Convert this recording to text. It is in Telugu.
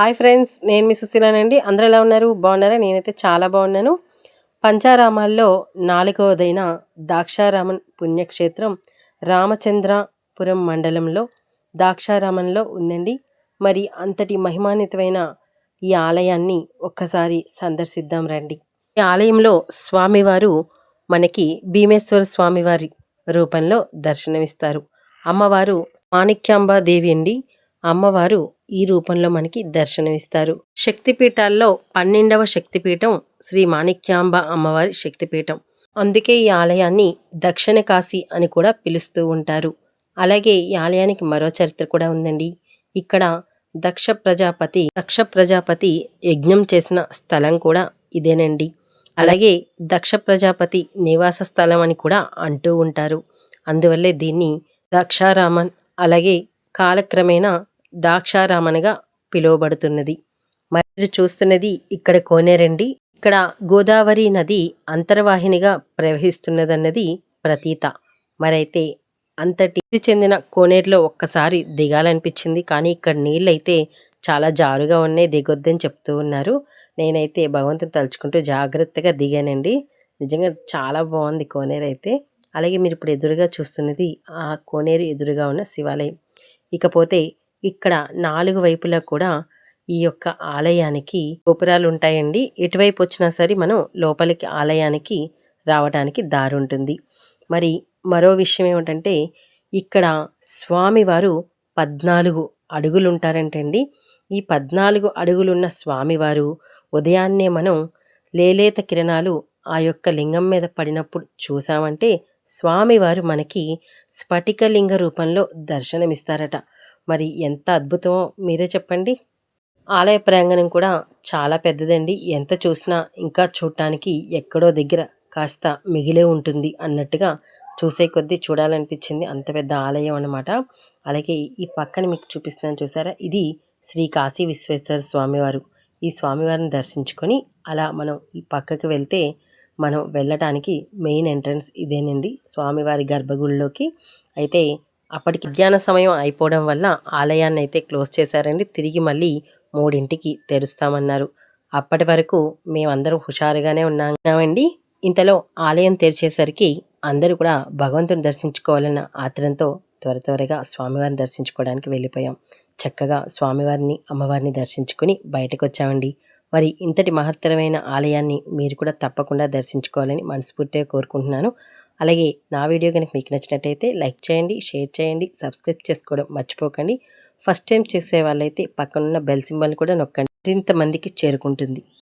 హాయ్ ఫ్రెండ్స్ నేను మీ సుశీలానండి. అందరూ ఎలా ఉన్నారు? బాగున్నారా? నేనైతే చాలా బాగున్నాను. పంచారామాల్లో నాలుగవదైన దాక్షారామన్ పుణ్యక్షేత్రం రామచంద్రపురం మండలంలో దాక్షారామంలో ఉందండి. మరి అంతటి మహిమాన్వితమైన ఈ ఆలయాన్ని ఒక్కసారి సందర్శిద్దాం రండి. ఈ ఆలయంలో స్వామివారు మనకి భీమేశ్వర స్వామివారి రూపంలో దర్శనమిస్తారు. అమ్మవారు మాణిక్యాంబాదేవి అండి. అమ్మవారు ఈ రూపంలో మనకి దర్శనమిస్తారు. శక్తిపీఠాల్లో పన్నెండవ శక్తిపీఠం శ్రీ మాణిక్యాంబ అమ్మవారి శక్తిపీఠం. అందుకే ఈ ఆలయాన్ని దక్షిణ కాశీ అని కూడా పిలుస్తూ ఉంటారు. అలాగే ఈ ఆలయానికి మరో చరిత్ర కూడా ఉందండి. ఇక్కడ దక్ష ప్రజాపతి దక్ష ప్రజాపతి యజ్ఞం చేసిన స్థలం కూడా ఇదేనండి. అలాగే దక్ష ప్రజాపతి నివాస స్థలం అని కూడా అంటూ ఉంటారు. అందువల్లే దీన్ని దక్షారామన్ అలాగే కాలక్రమేణా దాక్షారామన్గా పిలువబడుతున్నది. మరి చూస్తున్నది ఇక్కడ కోనేరండి. ఇక్కడ గోదావరి నది అంతర్వాహినిగా ప్రవహిస్తున్నదన్నది ప్రతీత. మరైతే అంతటి చెందిన కోనేరులో ఒక్కసారి దిగాలనిపించింది. కానీ ఇక్కడ నీళ్ళైతే చాలా జారుగా ఉన్నాయి. దిగొద్దని చెప్తూ ఉన్నారు. నేనైతే భగవంతుని తలుచుకుంటూ జాగ్రత్తగా దిగానండి. నిజంగా చాలా బాగుంది కోనేరు అయితే అలాగే మీరు ఇప్పుడు ఎదురుగా చూస్తున్నది ఆ కోనేరు ఎదురుగా ఉన్న శివాలయం. ఇకపోతే ఇక్కడ నాలుగు వైపులా కూడా ఈ యొక్క ఆలయానికి గోపురాలు ఉంటాయండి ఎటువైపు వచ్చినా సరే మనం లోపలికి ఆలయానికి రావడానికి దారి ఉంటుంది మరి మరో విషయం ఏమిటంటే ఇక్కడ స్వామివారు పద్నాలుగు అడుగులు ఉంటారంటండి ఈ పద్నాలుగు అడుగులున్న స్వామివారు ఉదయాన్నే మనం లేలేత కిరణాలు ఆ యొక్క లింగం మీద పడినప్పుడు చూసామంటే స్వామివారు మనకి స్ఫటికలింగ రూపంలో దర్శనమిస్తారట. మరి ఎంత అద్భుతమో మీరే చెప్పండి. ఆలయ ప్రాంగణం కూడా చాలా పెద్దదండి. ఎంత చూసినా ఇంకా చూడటానికి ఎక్కడో దగ్గర కాస్త మిగిలే ఉంటుంది అన్నట్టుగా చూసే కొద్దీ చూడాలనిపించింది. అంత పెద్ద ఆలయం అనమాట అలాగే ఈ పక్కన మీకు చూపిస్తున్నాను చూసారా? ఇది శ్రీ కాశీ విశ్వేశ్వర స్వామివారు. ఈ స్వామివారిని దర్శించుకొని అలా మనం ఈ పక్కకి వెళ్తే మనం వెళ్ళటానికి మెయిన్ ఎంట్రన్స్ ఇదేనండి. స్వామివారి గర్భగుడిలోకి. అయితే అప్పటికి మధ్యాహ్న సమయం అయిపోవడం వల్ల ఆలయాన్ని అయితే క్లోజ్ చేశారండి. తిరిగి మళ్ళీ మూడింటికి తెరుస్తామన్నారు. అప్పటి వరకు మేమందరం హుషారుగానే ఉన్నామండి. ఇంతలో ఆలయం తెరిచేసరికి అందరూ కూడా భగవంతుని దర్శించుకోవాలన్న ఆత్రంతో త్వర త్వరగా స్వామివారిని దర్శించుకోవడానికి వెళ్ళిపోయాం. చక్కగా స్వామివారిని అమ్మవారిని దర్శించుకొని బయటకు వచ్చామండి మరి ఇంతటి మహత్తరమైన ఆలయాన్ని మీరు కూడా తప్పకుండా దర్శించుకోవాలని మనస్ఫూర్తిగా కోరుకుంటున్నాను. అలాగే నా వీడియో కనుక మీకు నచ్చినట్టయితే లైక్ చేయండి షేర్ చేయండి సబ్స్క్రైబ్ చేసుకోవడం మర్చిపోకండి. ఫస్ట్ టైం చేసే వాళ్ళైతే పక్కనున్న బెల్ సింబల్ కూడా నొక్కండి. మరింత మందికి చేరుకుంటుంది.